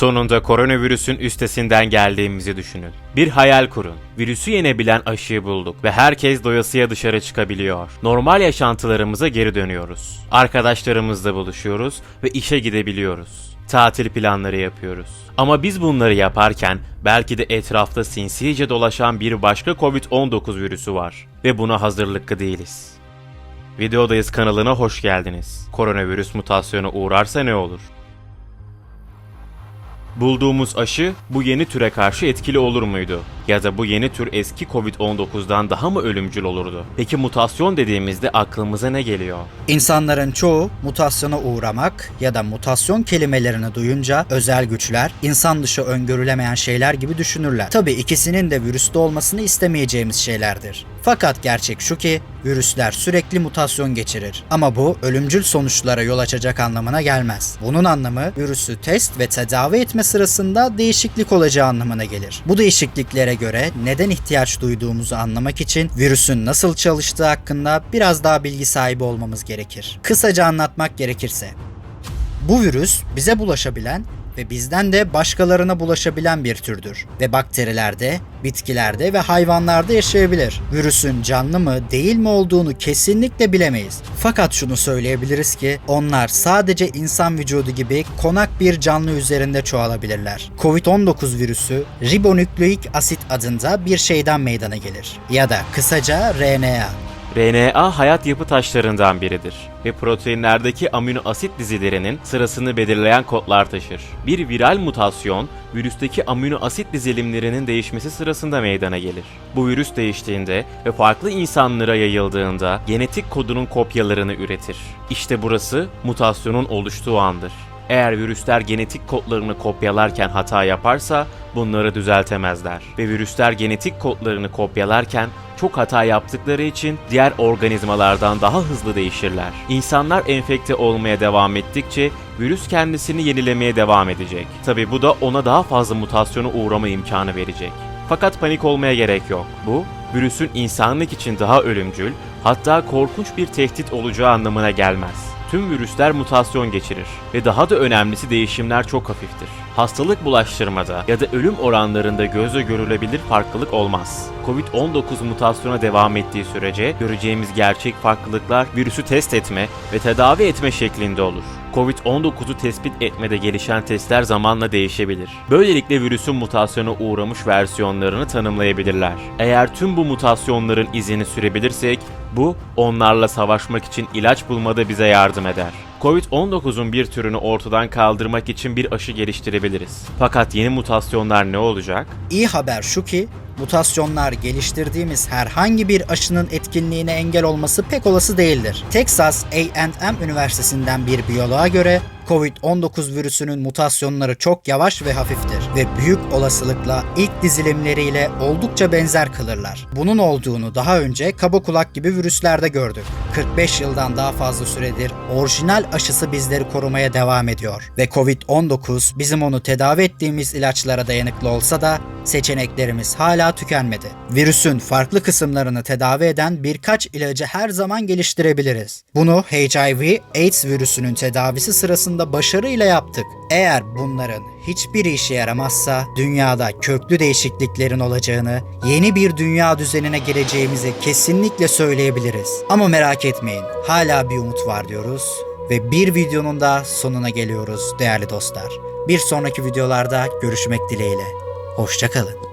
Sonunda koronavirüsün üstesinden geldiğimizi düşünün. Bir hayal kurun. Virüsü yenebilen aşıyı bulduk ve herkes doyasıya dışarı çıkabiliyor. Normal yaşantılarımıza geri dönüyoruz. Arkadaşlarımızla buluşuyoruz ve işe gidebiliyoruz. Tatil planları yapıyoruz. Ama biz bunları yaparken belki de etrafta sinsice dolaşan bir başka Covid-19 virüsü var ve buna hazırlıklı değiliz. Videodayız kanalına hoş geldiniz. Koronavirüs mutasyona uğrarsa ne olur? Bulduğumuz aşı bu yeni türe karşı etkili olur muydu? Ya da bu yeni tür eski Covid-19'dan daha mı ölümcül olurdu? Peki mutasyon dediğimizde aklımıza ne geliyor? İnsanların çoğu mutasyona uğramak ya da mutasyon kelimelerini duyunca özel güçler, insan dışı öngörülemeyen şeyler gibi düşünürler. Tabi ikisinin de virüste olmasını istemeyeceğimiz şeylerdir. Fakat gerçek şu ki virüsler sürekli mutasyon geçirir. Ama bu ölümcül sonuçlara yol açacak anlamına gelmez. Bunun anlamı virüsü test ve tedavi etme sırasında değişiklik olacağı anlamına gelir. Bu değişikliklere göre neden ihtiyaç duyduğumuzu anlamak için virüsün nasıl çalıştığı hakkında biraz daha bilgi sahibi olmamız gerekir. Kısaca anlatmak gerekirse, bu virüs bize bulaşabilen ve bizden de başkalarına bulaşabilen bir türdür ve bakterilerde, bitkilerde ve hayvanlarda yaşayabilir. Virüsün canlı mı değil mi olduğunu kesinlikle bilemeyiz. Fakat şunu söyleyebiliriz ki onlar sadece insan vücudu gibi konak bir canlı üzerinde çoğalabilirler. Covid-19 virüsü ribonükleik asit adında bir şeyden meydana gelir ya da kısaca RNA. RNA hayat yapı taşlarından biridir ve proteinlerdeki amino asit dizilerinin sırasını belirleyen kodlar taşır. Bir viral mutasyon, virüsteki amino asit dizilimlerinin değişmesi sırasında meydana gelir. Bu virüs değiştiğinde ve farklı insanlara yayıldığında genetik kodunun kopyalarını üretir. İşte burası mutasyonun oluştuğu andır. Eğer virüsler genetik kodlarını kopyalarken hata yaparsa bunları düzeltemezler. Ve virüsler genetik kodlarını kopyalarken çok hata yaptıkları için diğer organizmalardan daha hızlı değişirler. İnsanlar enfekte olmaya devam ettikçe virüs kendisini yenilemeye devam edecek. Tabi bu da ona daha fazla mutasyona uğrama imkanı verecek. Fakat panik olmaya gerek yok. Bu, virüsün insanlık için daha ölümcül, hatta korkunç bir tehdit olacağı anlamına gelmez. Tüm virüsler mutasyon geçirir ve daha da önemlisi değişimler çok hafiftir. Hastalık bulaştırmada ya da ölüm oranlarında gözle görülebilir farklılık olmaz. Covid-19 mutasyona devam ettiği sürece göreceğimiz gerçek farklılıklar virüsü test etme ve tedavi etme şeklinde olur. Covid-19'u tespit etmede gelişen testler zamanla değişebilir. Böylelikle virüsün mutasyona uğramış versiyonlarını tanımlayabilirler. Eğer tüm bu mutasyonların izini sürebilirsek, bu onlarla savaşmak için ilaç bulmada bize yardım eder. Covid-19'un bir türünü ortadan kaldırmak için bir aşı geliştirebiliriz. Fakat yeni mutasyonlar ne olacak? İyi haber şu ki mutasyonlar geliştirdiğimiz herhangi bir aşının etkinliğine engel olması pek olası değildir. Texas A&M Üniversitesi'nden bir biyoloğa göre Covid-19 virüsünün mutasyonları çok yavaş ve hafiftir ve büyük olasılıkla ilk dizilimleriyle oldukça benzer kalırlar. Bunun olduğunu daha önce kaba kulak gibi virüslerde gördük. 45 yıldan daha fazla süredir orijinal aşısı bizleri korumaya devam ediyor ve Covid-19 bizim onu tedavi ettiğimiz ilaçlara dayanıklı olsa da seçeneklerimiz hala tükenmedi. Virüsün farklı kısımlarını tedavi eden birkaç ilacı her zaman geliştirebiliriz. Bunu HIV AIDS virüsünün tedavisi sırasında başarıyla yaptık. Eğer bunların hiçbir işe yaramazsa dünyada köklü değişikliklerin olacağını, yeni bir dünya düzenine gireceğimizi kesinlikle söyleyebiliriz. Ama merak etmeyin, hala bir umut var diyoruz ve bir videonun da sonuna geliyoruz değerli dostlar. Bir sonraki videolarda görüşmek dileğiyle. Hoşçakalın.